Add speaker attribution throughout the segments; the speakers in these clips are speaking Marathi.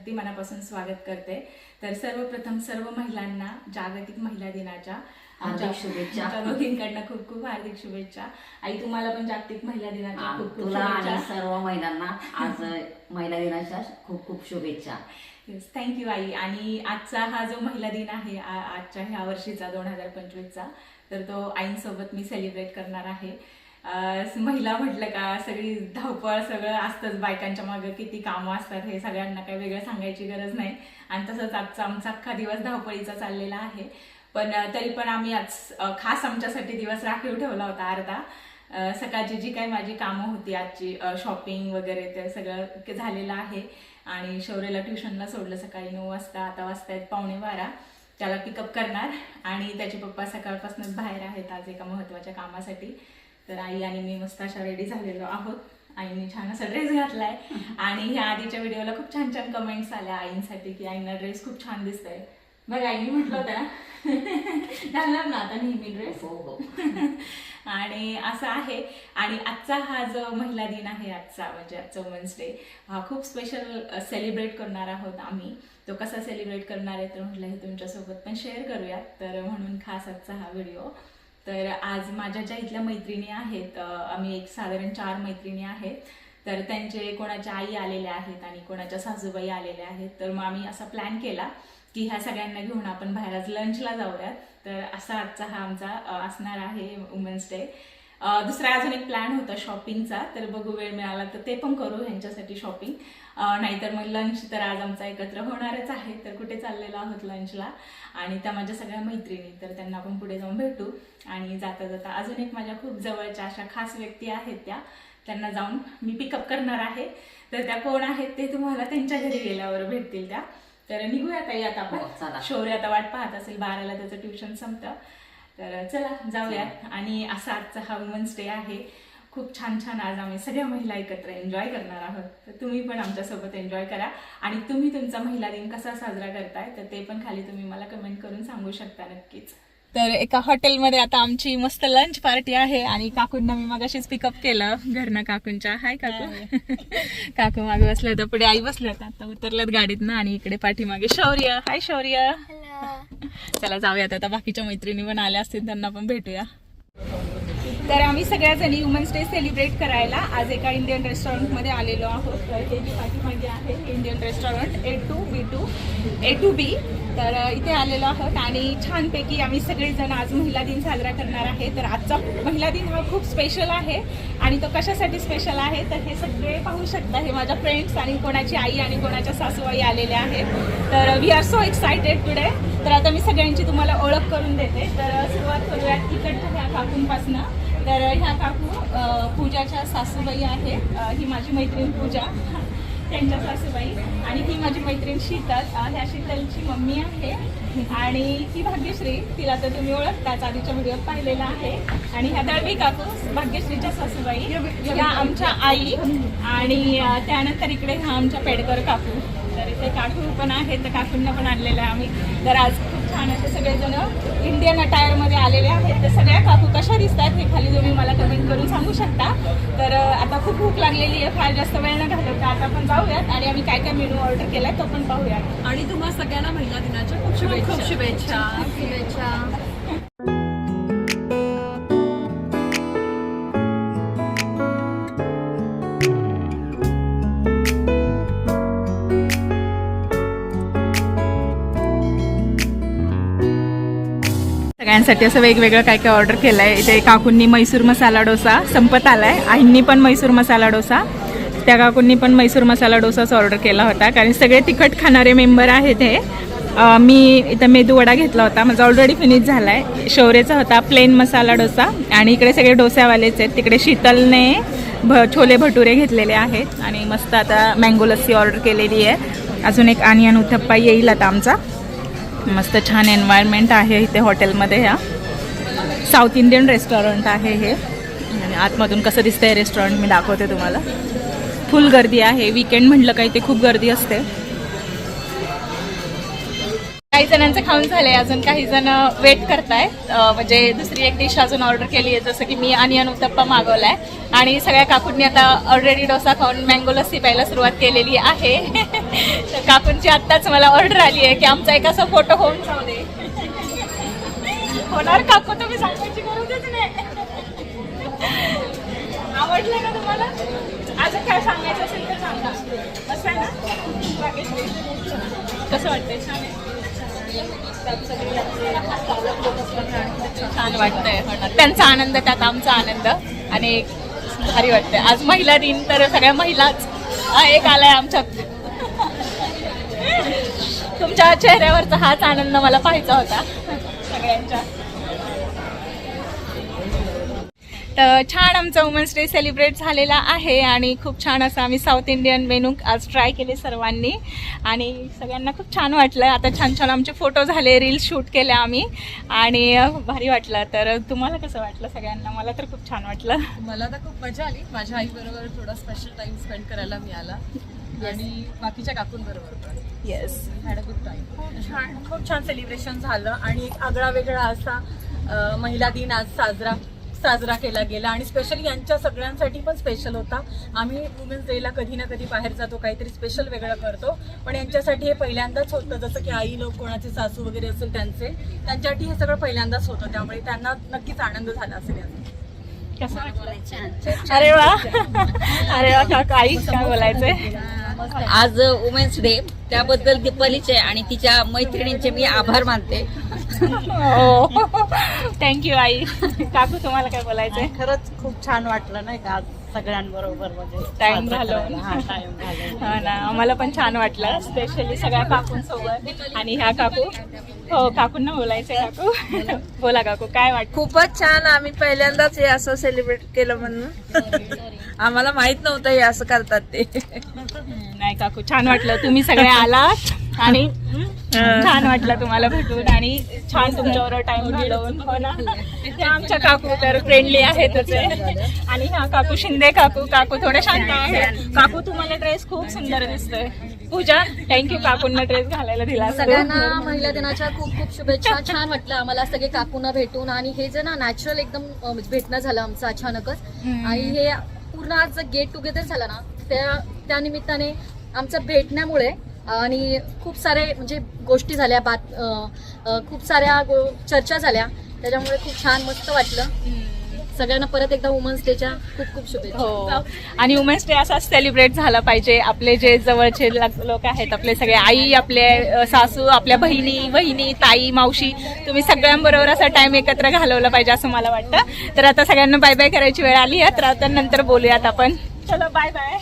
Speaker 1: अगदी मनापासून स्वागत करते. तर सर्वप्रथम सर्व महिलांना जागतिक महिला दिनाच्या
Speaker 2: हार्दिक शुभेच्छा.
Speaker 1: दोघींकडनं खूप खूप हार्दिक शुभेच्छा. आई तुम्हाला पण जागतिक महिला दिनाच्या खूप खूप शुभेच्छा.
Speaker 2: सर्व महिलांना आज महिला दिनाच्या खूप खूप शुभेच्छा.
Speaker 1: येस थँक्यू आई. आणि आजचा हा जो महिला दिन आहे आजच्या ह्या वर्षीचा दोन हजार पंचवीसचा तर तो आईंसोबत मी सेलिब्रेट करणार आहे. महिला म्हटलं का सगळी धावपळ सगळं असतंच बायकांच्या मागं किती कामं असतात हे सगळ्यांना काही वेगळं सांगायची गरज नाही. आणि तसंच आजचा आमचा अख्खा दिवस धावपळीचा चाललेला आहे. पण तरी पण आम्ही आज खास आमच्यासाठी दिवस राखीव ठेवला होता अर्धा. सकाळची जी काही माझी कामं होती आजची शॉपिंग वगैरे ते सगळं झालेलं आहे. आणि शौर्यला ट्युशनला सोडलं सकाळी नऊ वाजता आता वाजता आहेत पावणे बारा. त्याला पिकअप करणार. आणि त्याचे पप्पा सकाळपासूनच बाहेर आहेत आज एका महत्त्वाच्या कामासाठी. तर आई आणि मी मस्त अशा रेडी झालेलो आहोत. आईने छान असा ड्रेस घातलाय. आणि ह्या आधीच्या व्हिडिओला खूप छान छान कमेंट्स आल्या आईंसाठी की आईना ड्रेस खूप छान दिसतंय. बघ आईने म्हटलं होतं ना? घालणार ना आता नेहमी ड्रेस
Speaker 2: हो हो.
Speaker 1: आणि असं आहे. आणि आजचा हा जो महिला दिन आहे आजचा म्हणजे आजचा वुमन्स डे हा खूप स्पेशल सेलिब्रेट करणार आहोत आम्ही. तो कसा सेलिब्रेट करणार आहे तर म्हटलं हे तुमच्यासोबत पण शेअर करूयात. तर म्हणून खास आजचा हा व्हिडिओ तर आज माझ्या ज्या इथल्या मैत्रिणी आहेत आम्ही एक साधारण चार मैत्रिणी आहेत. तर त्यांचे कोणाच्या आई आलेल्या आहेत आणि कोणाच्या सासूबाई आलेल्या आहेत. तर मग आम्ही असा प्लॅन केला की ह्या सगळ्यांना घेऊन आपण बाहेर आज लंचला जाऊयात. तर असा आजचा हा आमचा असणार आहे वुमेन्स डे दुसरा अजून एक प्लॅन होता शॉपिंगचा तर बघू वेळ मिळाला तर ते पण करू ह्यांच्यासाठी शॉपिंग नाहीतर मग लंच तर आज आमचा एकत्र होणारच आहे तर कुठे चाललेलो आहोत लंचला आणि त्या माझ्या सगळ्या मैत्रिणी तर त्यांना आपण पुढे जाऊन भेटू. आणि जाता जाता अजून एक माझ्या खूप जवळच्या अशा खास व्यक्ती आहेत त्या. त्यांना जाऊन मी पिकअप करणार आहे. तर त्या कोण आहेत ते तुम्हाला त्यांच्या घरी गेल्यावर भेटतील त्या. तर निघूया ताई आता
Speaker 2: हो,
Speaker 1: आपण
Speaker 2: चला.
Speaker 1: शौर्य आता वाट पाहत असेल बाराला त्याचं ट्युशन संपतं. तर चला जाऊया. आणि असा आजचा हा वुमन्स डे आहे. खूप छान छान आज आम्ही सगळ्या महिला एकत्र एन्जॉय करणार आहोत. तर तुम्ही पण आमच्यासोबत एन्जॉय करा. आणि तुम्ही तुमचा महिला दिन कसा साजरा करताय तर ते पण खाली तुम्ही मला कमेंट करून सांगू शकता नक्कीच. तर एका हॉटेलमध्ये आता आमची मस्त लंच पार्टी आहे आणि काकूंना मी मगाशीच पिकअप केलं घरनं काकूंच्या. हाय काकू. काकू मागे बसल्या होत्या पुढे आई बसल्या होत्या आता उतरल्यात गाडीतनं आणि इकडे पाठीमागे शौर्य. हाय शौर्य. चला जाऊयात आता बाकीच्या मैत्रिणी पण आल्या असतील त्यांना पण भेटूया. तर आम्ही सगळ्याजणी वुमन्स डे सेलिब्रेट करायला आज एका इंडियन रेस्टॉरंटमध्ये आलेलो आहोत. तर हे जी पाठीमागे आहे Indian restaurant A two B two A two B तर इथे आलेलो आहोत आणि छानपैकी आम्ही सगळेजण आज महिला दिन साजरा करणार आहे. तर आजचा महिला दिन हा खूप स्पेशल आहे आणि तो कशासाठी स्पेशल आहे? तर हे सगळे पाहू शकता. हे माझ्या फ्रेंड्स आणि कोणाची आई आणि कोणाच्या सासूबाई आलेल्या आहेत. तर we are so excited today तर आता मी सगळ्यांची तुम्हाला ओळख करून देते. तर सुरुवात करूयात इकडच्या ह्या काकूंपासनं. तर ह्या काकू पूजाच्या सासूबाई आहेत. ही माझी मैत्रीण पूजा. त्यांच्या सासूबाई. आणि ही माझी मैत्रीण शीतल. ह्या शीतलची मम्मी आहे. आणि ती भाग्यश्री. तिला तर तुम्ही ओळखताच. आधीच्या व्हिडिओत पाहिलेला आहे. आणि ह्या दळवी काकू भाग्यश्रीच्या सासूबाई. ह्या आमच्या आई. आणि त्यानंतर इकडे ह्या आमच्या पेडकर काकू. इथे काकू पण आहेत तर काकूंना पण आणलेलं आहे आम्ही. तर आज खूप छान असे सगळेजण इंडियन अटायरमध्ये आलेले आहेत. तर सगळ्या काकू कशा दिसतात हे खाली तुम्ही मला कमेंट करून सांगू शकता. तर आता खूप भूक लागलेली आहे फार जास्त वेळ न घालवता. आता आपण जाऊयात आणि आम्ही काय काय मेनू ऑर्डर केलाय तो पण पाहूयात.
Speaker 3: आणि तुम्हा सगळ्यांना महिला दिनाच्या खूप शुभेच्छा. खूप शुभेच्छा. शुभेच्छा.
Speaker 1: सगळ्यांसाठी असं वेगवेगळं काय काय ऑर्डर केलं आहे इथे काकूंनी मैसूर मसाला डोसा संपत आलाय. आईंनी पण मैसूर मसाला डोसा. त्या काकूंनी पण मैसूर मसाला डोसाच ऑर्डर केला होता. कारण सगळे तिखट खाणारे मेंबर आहेत हे. मी इथं मेदू वडा घेतला होता. माझा ऑलरेडी फिनिश झाला आहे शौर्यचा होता प्लेन मसाला डोसा. आणि इकडे सगळे डोस्यावालेच आहेत. तिकडे शीतलने भ छोले भटुरे घेतलेले आहेत. आणि मस्त आता मँगो लस्सी ऑर्डर केलेली आहे. अजून एक आणि उथप्पा येईल आता आमचा. मस्त छान एन्व्हायरमेंट आहे इथे हॉटेलमध्ये ह्या. साऊथ इंडियन रेस्टॉरंट आहे हे. आणि आतमधून कसं दिसतंय रेस्टॉरंट मी दाखवते तुम्हाला. फुल गर्दी आहे. विकेंड म्हटलं का इथे खूप गर्दी असते. काही जणांचं खाऊन झालंय. अजून काही जण वेट करताय म्हणजे दुसरी एक डिश अजून ऑर्डर केली आहे. जसं की मी अनियन उत्तप्पा मागवलाय. आणि सगळ्या काकूंनी आता ऑलरेडी डोसा खाऊन मँगो लस्सी प्यायला सुरुवात केलेली आहे. तर काकूंची आत्ताच मला ऑर्डर आली आहे की आमचा एक असा फोटो होऊन जाऊ दे. होणार काकू तुम्ही सांगायची गरजच नाही. आवडलं ना तुम्हाला? अजून काय सांगायचं असेल तर सांगा. असं आहे ना? कसं वाटतंय? छान आहे. छान वाटतंय हो त्यांचा आनंद त्यात आमचा आनंद. आणि भारी वाटतंय. आज महिला दिन तर सगळ्या महिलाच. एक आलाय आमच्या तुमच्या चेहऱ्यावरचा हाच आनंद मला पाहायचा होता. सगळ्यांच्या. तर छान आमचा वुमन्स डे सेलिब्रेट झालेला आहे आणि खूप छान असं आम्ही साऊथ इंडियन मेनू आज ट्राय केले सर्वांनी. आणि सगळ्यांना खूप छान वाटलं. आता छान छान आमचे फोटो झाले रील्स शूट केल्या आम्ही. आणि भारी वाटलं. तर तुम्हाला कसं वाटलं सगळ्यांना? मला तर खूप छान वाटलं.
Speaker 3: मला तर खूप मजा आली. माझ्या आईबरोबर थोडा स्पेशल टाइम स्पेंड करायला मिळाला. आणि बाकीच्या काकूंबरोबर
Speaker 1: yes
Speaker 3: had a good time
Speaker 4: खूप छान खूप छान सेलिब्रेशन झालं आणि एक आगळा वेगळा असा महिला दिन आज साजरा साजरा केला गेला आणि स्पेशली यांच्या सगळ्यांसाठी पण स्पेशल होता. आम्ही वुमेन्स डेला कधी ना कधी बाहेर जातो काहीतरी स्पेशल वेगळं करतो. पण यांच्यासाठी हे पहिल्यांदाच होतं जसं की आई लोक कोणाचे सासू वगैरे असेल त्यांचे त्यांच्यासाठी हे सगळं पहिल्यांदाच होतं. त्यामुळे त्यांना नक्कीच आनंद झाला असेल याचा.
Speaker 1: अरे वा. अरे वा काका आई काय बोलायचंय?
Speaker 2: आज वुमेन्स डे त्याबद्दल दीपालीचे आणि तिच्या मैत्रिणींचे मी आभार मानते.
Speaker 1: हो. थँक्यू आई. काकू तुम्हाला काय बोलायचंय?
Speaker 5: खरंच खूप छान वाटलं नाही का? आज सगळ्यांबरोबर म्हणजे
Speaker 1: घालवून.
Speaker 5: करायला. हा टाइम घालवून.
Speaker 1: हा ना आम्हाला पण छान वाटलं स्पेशली सगळ्या काकूंसोबत. आणि ह्या काकू. हो काकूंना बोलायचंय काकू. बोला काकू काय वाटत
Speaker 6: खूपच छान आम्ही पहिल्यांदाच हे असं सेलिब्रेट केलं म्हणून. आम्हाला माहीत नव्हतं हे असं करतात ते.
Speaker 1: नाही काकू छान वाटलं. तुम्ही सगळे आलात. आणि छान वाटलं तुम्हाला भेटून आणि छान तुमच्यावर टाइम घालवून. हो ना? आमच्या काकू तर फ्रेंडली आहेतच आहे. आणि ह्या काकू शिंदे काकू काकू थोडे शांत आहेत. काकू तुम्हाला ड्रेस खूप सुंदर दिसतोय. पूजा थँक्यू काकूंना ड्रेस घालायला दिला
Speaker 7: सगळ्यांना महिला दिनाच्या खूप खूप शुभेच्छा. छान वाटलं आम्हाला सगळे काकूंना भेटून. आणि हे जे ना नॅचरल एकदम म्हणजे भेटणं झालं आमचं अचानकच. आणि हे पूर्ण आज गेट टुगेदर झालं ना त्या त्या निमित्ताने आमचं भेटण्यामुळे आणि खूप सारे म्हणजे गोष्टी झाल्या बात खूप साऱ्या चर्चा झाल्या. त्याच्यामुळे खूप छान मस्त वाटलं. सगळ्यांना परत एकदा वुमन्स डेच्या खूप खूप शुभेच्छा.
Speaker 1: हो. आणि वुमेन्स डे असाच सेलिब्रेट झाला पाहिजे. आपले जे जवळचे लोक आहेत आपले सगळे आई आपले सासू आपल्या बहिणी बहिणी ताई मावशी तुम्ही सगळ्यांबरोबर असा टाइम एकत्र घालवला पाहिजे असं मला वाटतं. तर आता सगळ्यांना बाय बाय करायची वेळ आली आहे. तर आता नंतर बोलूयात आपण. चलो बाय बाय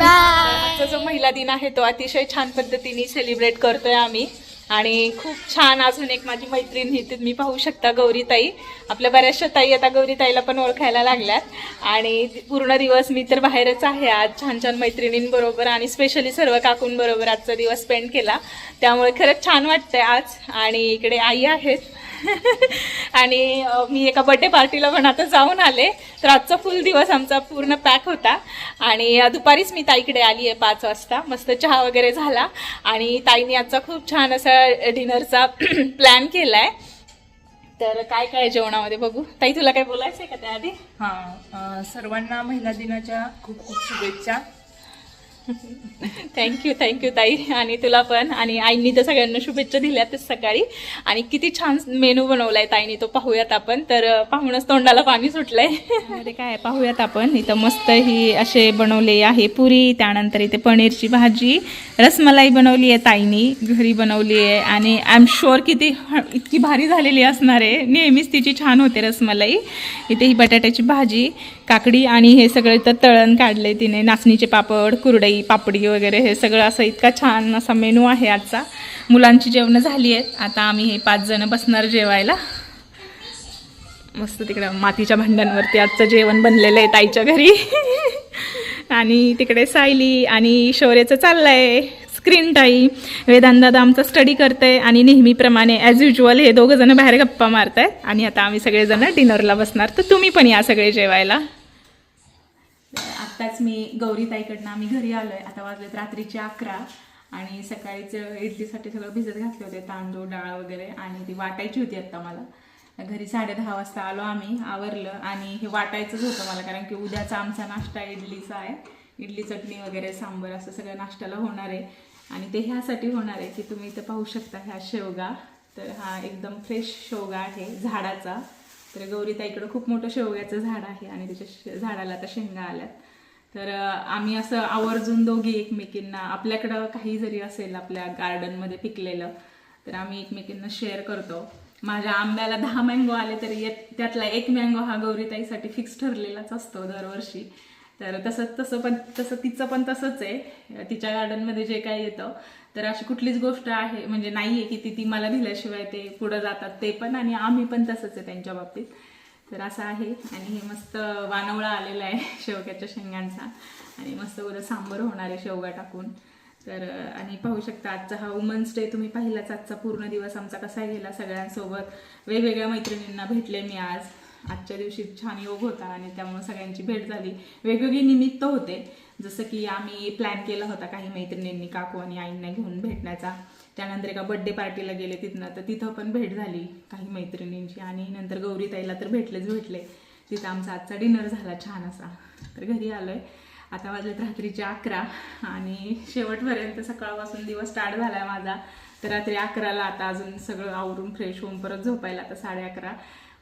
Speaker 1: आजचा जो महिला दिन आहे तो अतिशय छान पद्धतीने सेलिब्रेट करतोय आम्ही. आणि खूप छान अजून एक माझी मैत्रीण ही तुम्ही पाहू शकता गौरीताई. आपल्या बऱ्याचशा ताई आता गौरीताईला पण ओळखायला लागल्यात. आणि पूर्ण दिवस मी तर बाहेरच आहे. आज छान छान मैत्रिणींबरोबर आणि स्पेशली सर्व काकूंबरोबर आजचा दिवस स्पेंड केला. त्यामुळे खरंच छान वाटतंय आज. आणि इकडे आई आहेत. आणि मी एका बड्डे पार्टीला पण आता जाऊन आले. तर आजचा फुल दिवस आमचा पूर्ण पॅक होता. आणि दुपारीच मी ताईकडे आली आहे पाच वाजता. मस्त चहा वगैरे झाला. आणि ताईने आजचा खूप छान असा डिनरचा प्लॅन केला आहे तर काय काय जेवणामध्ये बघू. ताई तुला काय बोलायचं आहे का त्याआधी?
Speaker 4: हां सर्वांना महिला दिनाच्या खूप खूप शुभेच्छा.
Speaker 1: थँक्यू थँक्यू ताई. आणि तुला पण आणि आईंनी तर सगळ्यांना शुभेच्छा दिल्यात सकाळी. आणि किती छान मेनू बनवलाय ताईने तो पाहूयात आपण. तर पाहूनच तोंडाला पाणी सुटलंय. अरे काय पाहूयात आपण. इथं मस्त ही असे बनवले आहे पुरी त्यानंतर इथे पनीरची भाजी रसमलाई बनवली आहे ताईनी घरी बनवली आहे. आणि आय एम शुअर किती इतकी भारी झालेली असणार आहे. नेहमीच तिची छान होते रसमलाई. इथे ही बटाट्याची भाजी काकडी आणि हे सगळं इथं तळण काढले तिने नाचणीचे पापड कुरडई पापडी वगैरे हे सगळं असं इतका छान असा मेनू आहे आजचा. मुलांची जेवणं झाली आहेत. आता आम्ही हे पाच जण बसणार जेवायला. मस्त तिकडं मातीच्या भांड्यांवरती आजचं जेवण बनलेलं आहे ताईच्या घरी. आणि तिकडे सायली आणि शौर्याचं आहे स्क्रीन टाईम वेदांत दादा आमचा स्टडी करतंय आणि नेहमीप्रमाणे ॲज युजल हे दोघं जण बाहेर गप्पा मारताय आणि आता आम्ही सगळेजण डिनरला बसणार. तर तुम्ही पण या सगळे जेवायला. आत्ताच मी गौरीताईकडनं आम्ही घरी आलोय. आता वाजलेत रात्रीचे अकरा. आणि सकाळीच इडलीसाठी सगळं भिजत घातले होते तांदूळ डाळ वगैरे. आणि ती वाटायची होती आत्ता मला. घरी साडे दहा वाजता आलो आम्ही आवरलं. आणि हे वाटायचंच होतं मला कारण की उद्याचा आमचा नाश्ता इडलीचा आहे. इडली चटणी वगैरे सांबर असं सगळं नाश्त्याला होणार आहे. आणि ते ह्यासाठी होणार आहे की तुम्ही इथं पाहू शकता ह्या शेवगा. तर हा एकदम फ्रेश शेवगा आहे झाडाचा. तर गौरीताईकडं खूप मोठं शेवग्याचं झाड आहे आणि त्याच्या झाडाला आता शेंगा आल्यात. तर आम्ही असं आवर्जून दोघी एकमेकींना आपल्याकडं काही जरी असेल आपल्या गार्डनमध्ये पिकलेलं तर आम्ही एकमेकींना शेअर करतो. माझ्या आंब्याला दहा मँगो आले तरी त्यातला एक मँगो हा गौरीताईसाठी फिक्स ठरलेलाच असतो दरवर्षी. तर तसं तसं पण तसं तिचं पण तसंच आहे. तिच्या गार्डनमध्ये जे काही येतं. तर अशी कुठलीच गोष्ट आहे म्हणजे नाही आहे की ती ती मला दिल्याशिवाय ते पुढं जातात ते पण आणि आम्ही पण तसंच आहे त्यांच्या बाबतीत. तर असं आहे. आणि हे मस्त वानवळा आलेला आहे शेवग्याच्या शेंगांचा. आणि मस्त उद्या सांबर होणार आहे शेवगा टाकून. तर आणि पाहू शकता आजचा हा वुमन्स डे तुम्ही पाहिलाच आजचा पूर्ण दिवस आमचा कसा गेला सगळ्यांसोबत. वेगवेगळ्या मैत्रिणींना भेटले मी आज. आजच्या दिवशी छान योग होता आणि त्यामुळे सगळ्यांची भेट झाली. वेगवेगळी निमित्त होते. जसं की आम्ही प्लॅन केला होता काही मैत्रिणींनी काकू आणि आईंना घेऊन भेटण्याचा. त्यानंतर एका बड्डे पार्टीला गेले तिथनं तर तिथं पण भेट झाली काही मैत्रिणींची. आणि नंतर गौरी ताईला तर भेटलेच भेटले. तिथं आमचा आजचा डिनर झाला छान असा. तर घरी आलोय. आता वाजलेत रात्रीचे अकरा आणि शेवटपर्यंत सकाळपासून दिवस स्टार्ट झाला आहे माझा. तर रात्री अकराला आता अजून सगळं आवरून फ्रेश होऊन परत झोपायला आता साडे अकरा.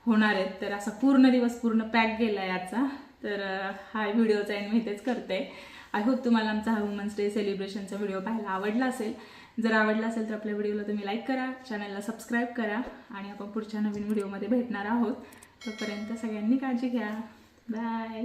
Speaker 1: होणार आहेत. तर असा पूर्ण दिवस पूर्ण पॅक गेला आहे आजचा. तर हा व्हिडिओचा एन मी इथेच करते. आय होप तुम्हाला आमचा हा वुमन्स डे सेलिब्रेशनचा व्हिडिओ पाहायला आवडला असेल. जर आवडला असेल तर आपल्या व्हिडिओला तुम्ही लाईक करा चॅनलला सबस्क्राईब करा आणि आपण पुढच्या नवीन व्हिडिओमध्ये भेटणार आहोत. तोपर्यंत सगळ्यांनी काळजी घ्या. बाय